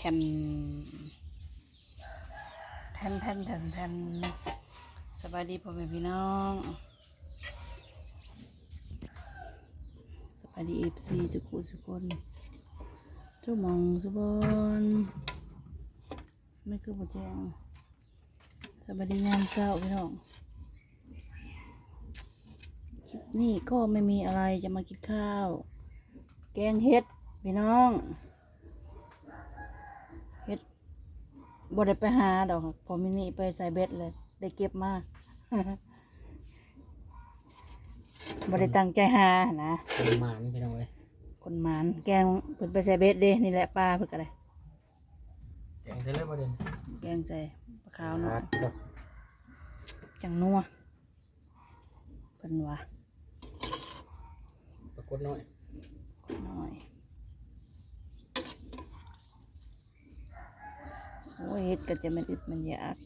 ทนแทนแทนแทนแทนสบายดีพ่อแม่พี่น้องสบายดีเอฟซีสุขุสุคนทุกหมองสุบอนไม่คือบ่แจ้งสบายดีงามเศร้าพี่น้องคลิปนี้ก็ไม่มีอะไรจะมากินข้าว แกงเห็ดพี่น้อง เฮ็ด บ่ได้ไปหาดอกครับพอมินิไปใส่เบ็ดเลย ได้เก็บมาบ่ได้ตั้งใจหานะเป็นหมานพี่น้องเอ้ยคนหมานแกงเพิ่นไปใส่เบ็ดเด้นี่แหละปลาเพิ่นก็ได้แกงเท่าไรประเด็นแกงใส่ปลาขาวหน่อยดอกจังนัวเพิ่นว่าปรากฏน้อยหน่อย โอ้ยเฮ็ดก็จะไม่ติดมันยาก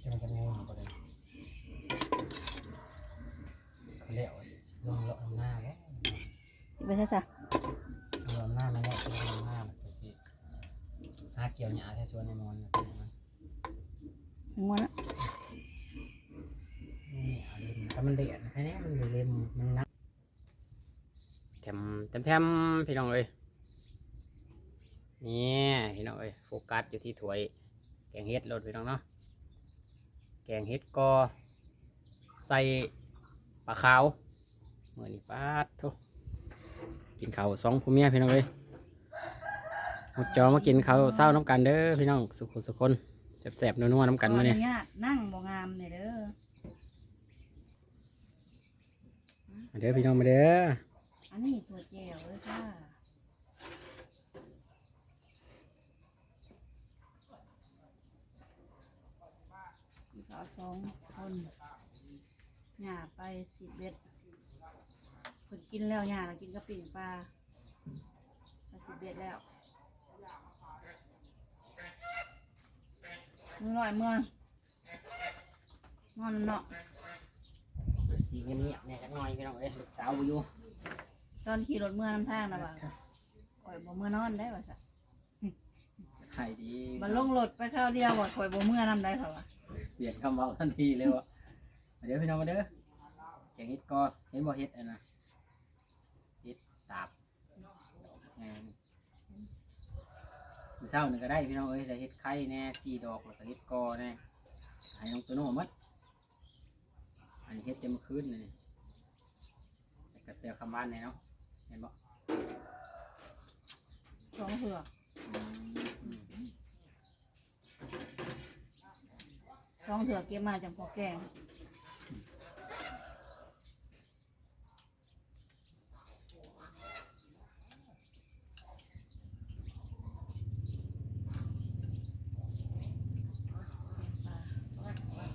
จะมันจะงงประเด็นเขาเลี้ยวลองเลาะหน้าแล้วสิไปซะซะลองหน้ามาแล้วลองหน้ามันจะสิหาเกี่ยวหญ้าแค่ชวนในมอนนะเป็นยังไงงัวนะนี่เอาเล่มถ้ามันเดือดแค่นี้มันเล่มมันนักแถมแถมแถมพี่น้องเอ้ย นี่พี่น้องเอ้ยโฟกัสอยู่ที่ถ้วย แกงเห็ดรสพี่น้องเนาะแกงเห็ดก็ใส่ปลาขาวเมื่อนี้ปาดทุกินข้าวสองผู้เมียพี่น้องเอ้ยหมดจอมากินข้าวเศร้าน้ำกันเด้อพี่น้องสุขุสุคนแสบๆนัวๆน้ำกันมาเนี่ยขออญาตนั่งบ่งามเนี่ยเด้อมาเด้อพี่น้องมาเด้ออันนี้ตัวแจวเลยค่ะมีเขาส องคนหย่าไปสิบเบ็ดเพิ่นกินแล้วหย่าแล้วกินกระปิ่งปลาไปสิบเบ็ดแล้วมือหน่อยเมื่อนอนเนาะสีเงียบๆเนี่ยจักหน่อยพี่น้องเอ้ยลูกสาวบ่อยู่ตอนขี่รถเมื่อน้ำทางนะบ่าวข่อยบ่เมื่อนอนได้ป่ะสะไข่ดีบันลงรถไปข้าวเดียวบ่ข่อยบ่เมื่อนำได้ค่ะวะ เปลี่ยนคำเว้าทันทีเลยวะมาเด้อพี่น้องมาเด้อแกงเห็ดก็เห็นบ่เห็ดอันนะเห็ดตาบแหงมือเช้าหนี่งก็ได้พี่น้องเอ้ยได้เห็ดไข่แน่สี่ดอกแล้วก็เห็ดกอแน่ให้น้องตัวโน้มัดอันนี้เห็ดเต็มคืนเลยแต่กระเตียวคำบ้านเนี่ยเนาะเห็นบ่สองเผือก อืม สองเผือเก็บมาจังพอแกงปลา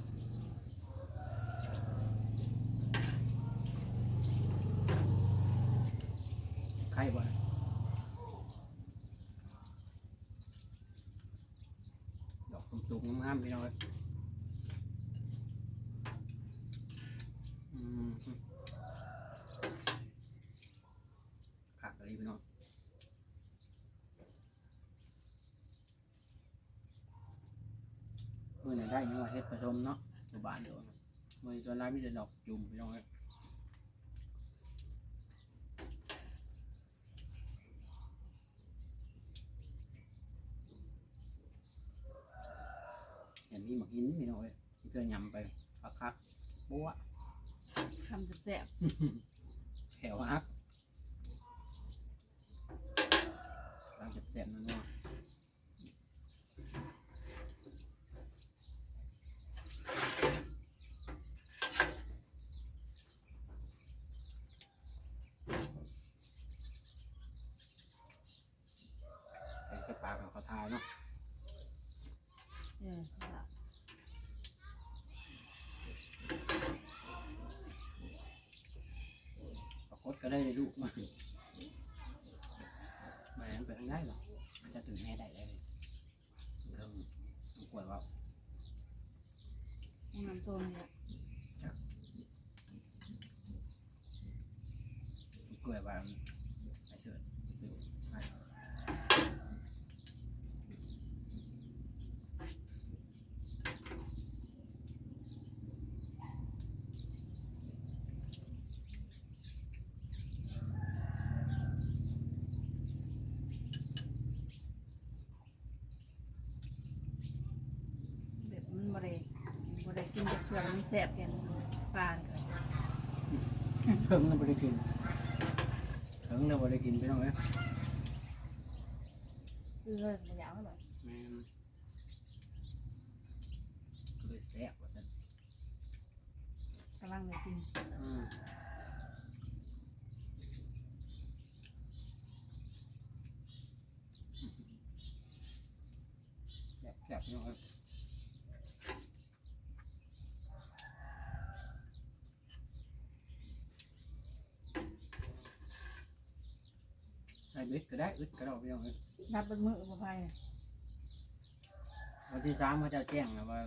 ไข่บ่ดอกตุ่มๆงามๆพี่น้องเอ้ยอืมคักอะไรพี่น้อง มื่อไหนได้ยังว่าเฮ็ดผสมเนาะอยู่บ้านเดียวนะมื่อนี้ตอนแรกมีแต่ดอกจุ่มพี่น้องเอ้ยอย่างนี้หมักหินพี่น้องเอ้ยที่เคยยำไปคักคักๆบัวคำแซ่บแถวอักกำลังจะแสบๆนัวๆเป็นแค่ปลากับข้าวทายเนาะ ๆเออเอาล่ะ ปรา ก็ได้เลยลูกมาแม่นไปทางได้หรอมันจะถึงแม่ได้ได้เลยเพิ่งกล้วยว่าน้ำตัวเนี่ยกล้วยว่าไอ้เชิดไป แบบมันแซ่บแกนปลาเลยเพิ่งเราไม่ได้กินเพิ่งเราไม่ได้กินพี่น้องเอ้ยคือเลยมันยาวหน่อย แม่นก็เลยแซ่บว่าซั่น กำลังเลยกิน อืมแซ่บแซ่บพี่น้องเอ้ย ใส่เบ็ดก็ได้อึดก็ได้พี่น้องเอ้ยนับเป็นมือมาไปวันที่สามเขาจะแจ้งนะว่า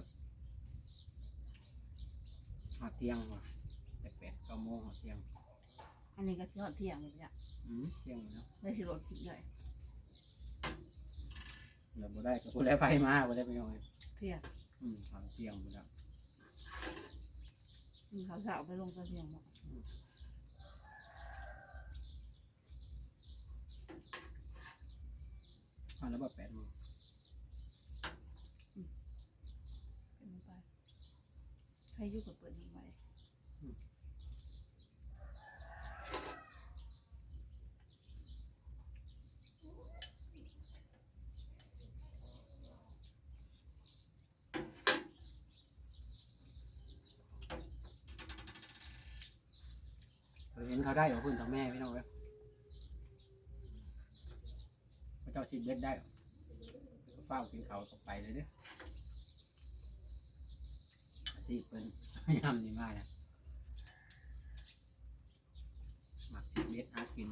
หอดเตียงว่ะแปดแปดเก้าโมงหอดเตียงอันนี้ก็สิฮอดเที่ยงเลยจ้ะอืมเตียงอยู่เนาะได้สิรถคิดเลยเดี๋ยวบ่ได้ก็บ่ได้ไฟมาบ่ได้ไปยังไงเที่ยงอืมหอดเตียงบ่ได้มีเขาสาวไปลงตะเที่ยงหมด หอดแล้ว บ่แปดโมงเป็นไปใครอยู่กับเปิดทิ้งไว้เราเห็นเขาได้เหรอคุณต่อแม่พี่น้องเว้ยพระเจ้าชิดเบ็ดได้ก็ เฝ้ากินเขาวก็ไปเลยเด้ออาสิเป็นยำนี่มากนะหมักชิดเบ็ดหากิน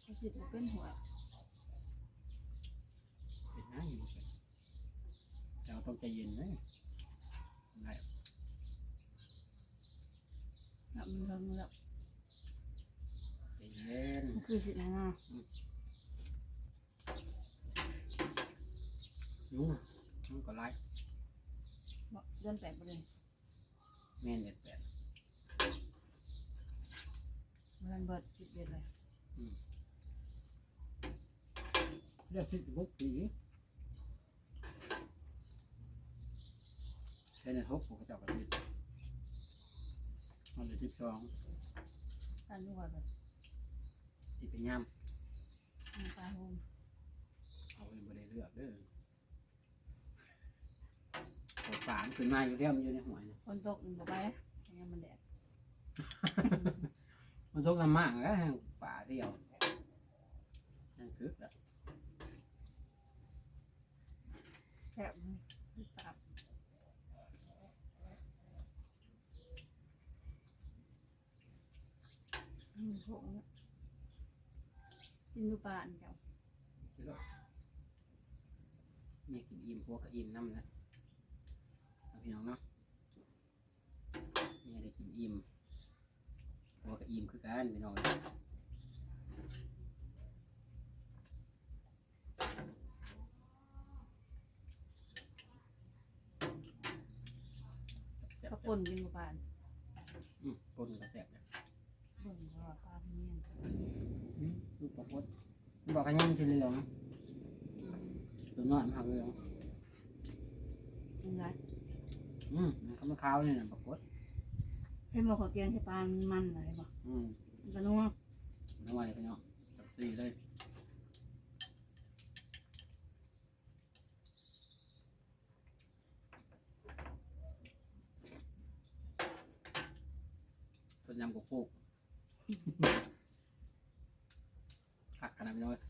เขาสิบ่เป็นหัวเป็นนะอยู่เป็นเราต้องใจเย็นนะได้ นับมันเทิงแล้ว ใจเย็น มัน คือสินะนะยุ่งมันก็ไล่บอกเดือนแปดไปเลยแม่นเด็ดแปดเดือนเบิดสิบเดือนเลยเรียกสิบหกปีใช่ในทบผมก็จับกระติดมันเลยสิบสองอันนี้ว่าแบบ ที่ไปย่มีปลาโฮมำเอาไปบริเลือกเด้อปวดปานขึ้นมาอยู่เรียมนอยู่ในหัวเนี่ยคนตกมันบ่ไปนะอย่างเงี้ยมันแดดมันทุกข์ลำมากแล้วป่าเดียวนั่นคือแบบ แซ่บเลยตับอืมพวกนี้ กินดูปลาอันเดียวนี่กินอิ่มพวกก็อิ่มน้ำนะเอาพี่น้องเนาะนี่ได้กินอิ่มพวกก็อิ่มคือกันพี่น้องข้าวป่นกินดูปลาอันอืมปนก็แซ่บเลย เบิ่งว่าปลาเป็นยังไง อืมลูกปลาพดมัน บอกกันยังกินเหลืองตัวนอนมันหักเหลืองยังไงอืมมันก็มะขาวนี่นะปลาพดเห็นบอกขอแกงใส่ปลามันอะไรบ่อืมมันก็นัวน้ำมันพี่น้องจับซีเลยต้นยำกุ๊กกุ๊กหักข นาดนี้เลย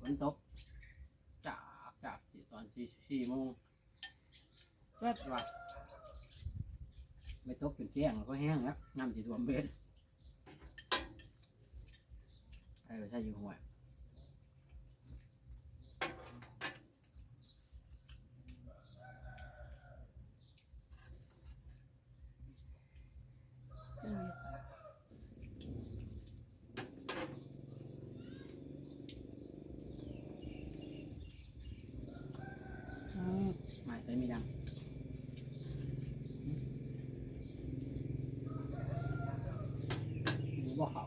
ฝนตกจากจากสี่ตอนสี่สี่โมงเจ็ดว่ะไม่ตกจนแจ้งแล้วก็แห้งแล้วน้ำจีท่วมเบ็ด เอ ใช่ยู่หัวยนมาก่อน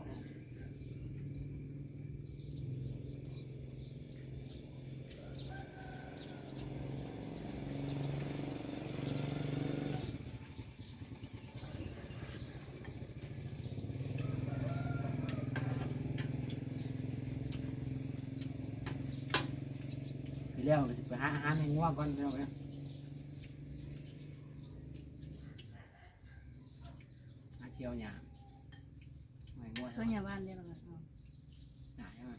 หาอาหารให้ง่วงก่อนพี่น้องเอ้ยหาเกี่ยวหญ้าไม่ง่วงช่วยยาบ้านได้หรอครับหาให้มัน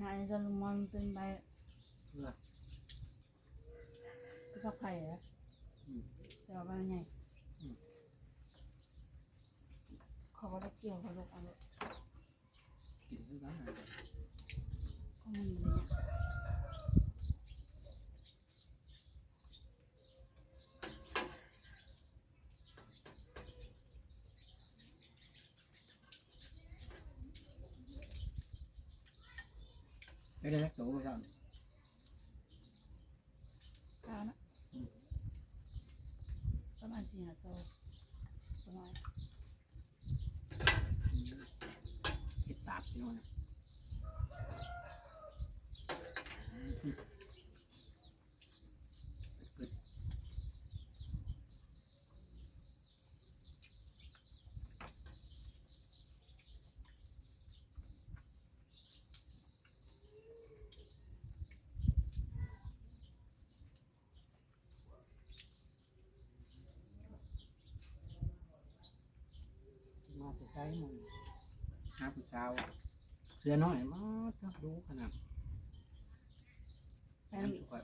งานจะลงมันเป็นใบเพื่อกระไผ่เหรออืมแต่ว่าใหญ่อืมเขาก็ได้เกี่ยวเขาลูกเอาลูกกินคือกันนะเขามันเลย เนี่ยได้ได้ได้ตัวไปก่อน ตานะประมาณสี่ห้าตัวประมาณ เห็ดตาบพี่น้องนะกึด มาสุดท้ายมันหาผู้สาวเสื้อน้อยมาดดูขนาดไปแม่น้ำอีกข่อย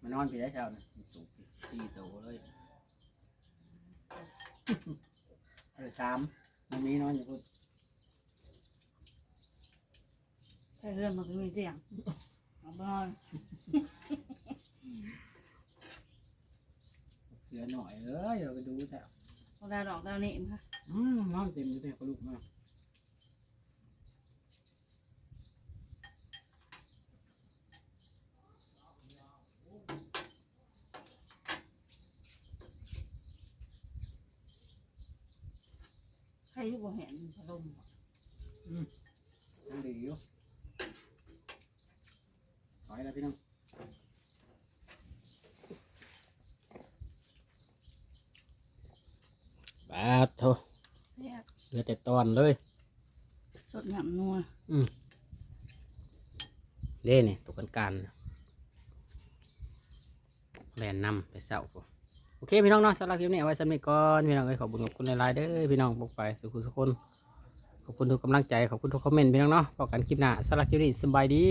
มานอนพี่ได้เช้านะตูสี่ตัวเลยเออสามมันมีนอนอยู่พุ่นใช่เรื่องมันก็มีเสียงเอาไปนอนเสือหน่อยเอ้ยเดี๋ยวไปดูแต่ เอาได้ดอกได้นี่มั้งคะอืมนอนเต็มอยู่แต่กระลูกมาก ใครที่บ่เห็นพัดลม ยังดีอยู่ถอยแล้วพี่น้อง บาดโถแซ่บเหลือแต่ตอนเลย สดหยำนัวเล่เนี่ยตกกันกันแลนนำไปเสาพวกโอเคพี่น้องเนาะสำหรับคลิปนี้เอาไว้สำหรับก่อนพี่น้องเอ้ยขอบคุณขอบคุณหลายๆเด้อพี่น้องบอกไปสุขุสุขคนขอบคุณทุกกำลังใจขอบคุณทุกคอมเมนต์พี่น้องเนาะพบกันคลิปหน้าสำหรับคลิปนี้สบายดี